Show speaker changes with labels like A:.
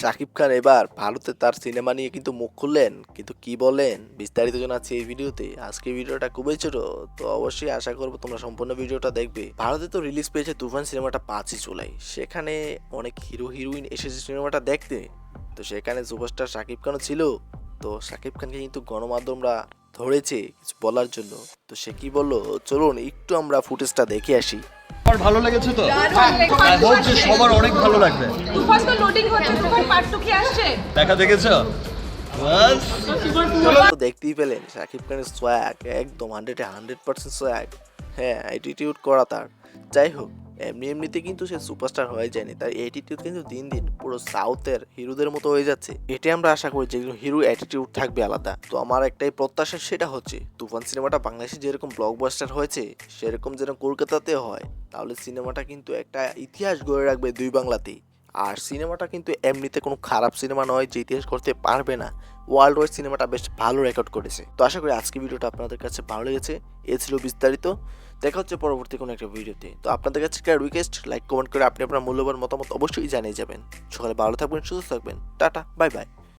A: শাকিব খান এবার ভারতে তার সিনেমা নিয়ে কিন্তু মুখ খুললেন। কিন্তু কি বলেন? বিস্তারিত জানাচ্ছি এই ভিডিওতে। আজকে ভিডিওটা খুবই ছোট, তো অবশ্যই আশা করব তোমরা সম্পূর্ণ ভিডিওটা দেখবে। ভারতে তো রিলিজ পেয়েছে তুফান সিনেমাটা পাঁচই জুলাই। সেখানে অনেক হিরো, হিরোইন এসেছে সিনেমাটা দেখতে। তো সেখানে সুপারস্টার শাকিব খানও ছিল। তো শাকিব খানকে কিন্তু গণমাধ্যমরা ধরেছে কিছু বলার জন্য। তো সে কি বলল? চলুন একটু আমরা ফুটেজটা দেখে আসি।
B: আমার ভালো লেগেছে তো?
C: দারুণ
B: আই হোপ যে সবার অনেক ভালো লাগবে।
C: তুফান লোডিং হচ্ছে তুফান পার্ট টু কি আসছে।
B: দেখা দেখেছ?
A: তো দেখতেই পেলেন শাকিব খানের সোয়াগ একদম হান্ড্রেডে হান্ড্রেড পার্সেন্ট সোয়াগ হ্যাঁ অ্যাটিটিউড করা তার। যাই হোক এমনি এমনিতে কিন্তু সে সুপারস্টার হয়ে যায়নি। তার অ্যাটিটিউড কিন্তু দিন দিন পুরো সাউথের হিরোদের মতো হয়ে যাচ্ছে। এটাই আমরা আশা করি যে হিরো অ্যাটিটিউড থাকবে আলাদা। তো আমার একটাই প্রত্যাশা সেটা হচ্ছে, তুফান সিনেমাটা বাংলাদেশে যেরকম ব্লকবাস্টার হয়েছে, সেরকম যেন কলকাতাতে হয়, তাহলে সিনেমাটা কিন্তু একটা ইতিহাস গড়ে রাখবে দুই বাংলাতেই। আর সিনেমাটা কিন্তু এমনিতে কোনো খারাপ সিনেমা নয় যে ইতিহাস করতে পারবে না। ওয়ার্ল্ড ওয়াইড সিনেমাটা বেশ ভালো রেকর্ড করেছে। তো আশা করি আজকে ভিডিওটা আপনাদের কাছে ভালো লেগেছে। এ ছিল বিস্তারিত। দেখা হচ্ছে পরবর্তী কোনো একটা ভিডিওতে। তো আপনাদের কাছে একটা রিকোয়েস্ট লাইক কমেন্ট করে আপনি আপনার মূল্যবান মতামত অবশ্যই জানিয়ে যাবেন। সকালে ভালো থাকবেন, সুস্থ থাকবেন। Tata bye bye